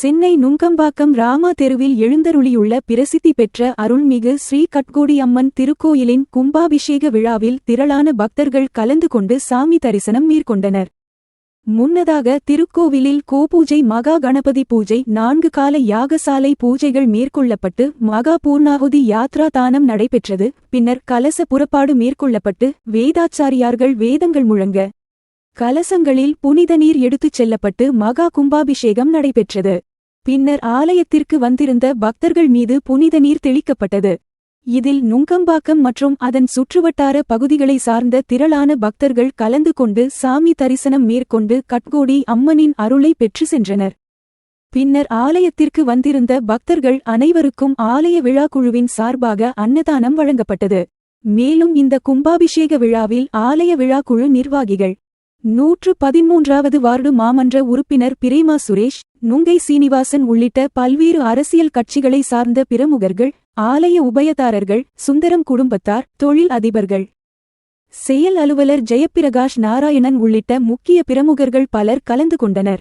சென்னை நுங்கம்பாக்கம் ராமா தெருவில் எழுந்தருளியுள்ள பிரசித்தி பெற்ற அருள்மிகு ஸ்ரீ கட்கோடி அம்மன் திருக்கோயிலின் கும்பாபிஷேக விழாவில் திரளான பக்தர்கள் கலந்து கொண்டு சாமி தரிசனம் மேற்கொண்டனர். முன்னதாக திருக்கோவிலில் கோபூஜை மகா கணபதி பூஜை நான்கு கால யாகசாலை பூஜைகள் மேற்கொள்ளப்பட்டு மகா பூர்ணாகுதி யாத்ரா தானம் நடைபெற்றது. பின்னர் கலச புறப்பாடு மேற்கொள்ளப்பட்டு வேதாச்சாரியார்கள் வேதங்கள் முழங்க கலசங்களில் புனித நீர் எடுத்துச் செல்லப்பட்டு மகா கும்பாபிஷேகம் நடைபெற்றது. பின்னர் ஆலயத்திற்கு வந்திருந்த பக்தர்கள் மீது புனித நீர் தெளிக்கப்பட்டது. இதில் நுங்கம்பாக்கம் மற்றும் அதன் சுற்றுவட்டார பகுதிகளை சார்ந்த திரளான பக்தர்கள் கலந்து கொண்டு சாமி தரிசனம் மேற்கொண்டு கட்கோடி அம்மனின் அருளை பெற்று சென்றனர். பின்னர் ஆலயத்திற்கு வந்திருந்த பக்தர்கள் அனைவருக்கும் ஆலய விழாக்குழுவின் சார்பாக அன்னதானம் வழங்கப்பட்டது. மேலும் இந்த கும்பாபிஷேக விழாவில் ஆலய விழாக்குழு நிர்வாகிகள் நூற்று பதிமூன்றாவது வார்டு மாமன்ற உறுப்பினர் பிரேமா சுரேஷ் நுங்கை சீனிவாசன் உள்ளிட்ட பல்வேறு அரசியல் கட்சிகளை சார்ந்த பிரமுகர்கள் ஆலய உபயதாரர்கள் சுந்தரம் குடும்பத்தார் தொழில் அதிபர்கள். செயல் அலுவலர் ஜெயப்பிரகாஷ் நாராயணன் உள்ளிட்ட முக்கிய பிரமுகர்கள் பலர் கலந்து கொண்டனர்.